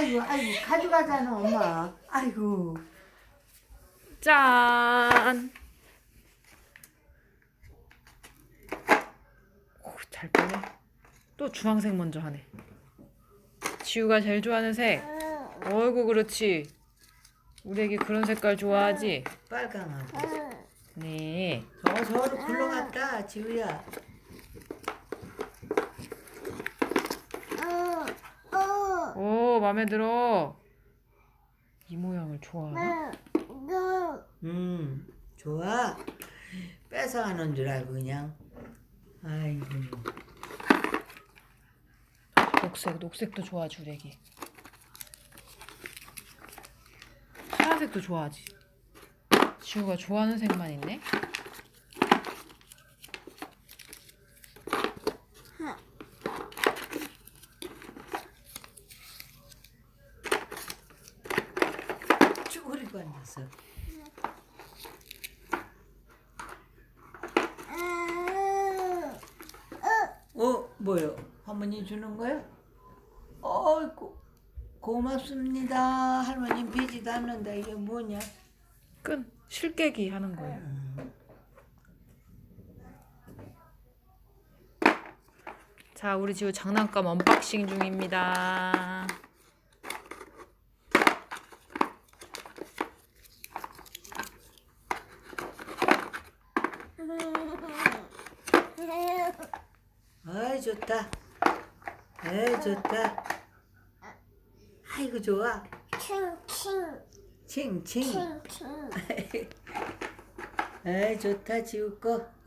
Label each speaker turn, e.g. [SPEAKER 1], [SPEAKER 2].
[SPEAKER 1] 아이고 아이고 가져가잖아 엄마. 아이고.
[SPEAKER 2] 짠. 오, 잘 빼네. 또 주황색 먼저 하네. 지우가 제일 좋아하는 색. 어이구 그렇지. 우리 애기 그런 색깔 좋아하지?
[SPEAKER 1] 빨강하고.
[SPEAKER 2] 네.
[SPEAKER 1] 저 저로 굴러갔다 지우야.
[SPEAKER 2] 오 마음에 들어. 이 모양을 좋아하나?
[SPEAKER 1] 음 좋아. 뺏어가는 줄 알고 그냥. 아이고.
[SPEAKER 2] 녹색, 녹색도 우리 애기. 파란색도 좋아하지. 지우가 좋아하는 색만 있네.
[SPEAKER 1] 쭈그리고 앉았어. 어 뭐요? 할머니 주는 거요? 어이구 고맙습니다. 할머니 비지도 않는다. 이게 뭐냐?
[SPEAKER 2] 끈 실깨기 하는 거예요. 자, 우리 지우 장난감 언박싱 중입니다.
[SPEAKER 1] 좋다. 에이 좋다. 아이고 좋아. 칭칭. 에이 좋다 지우 거.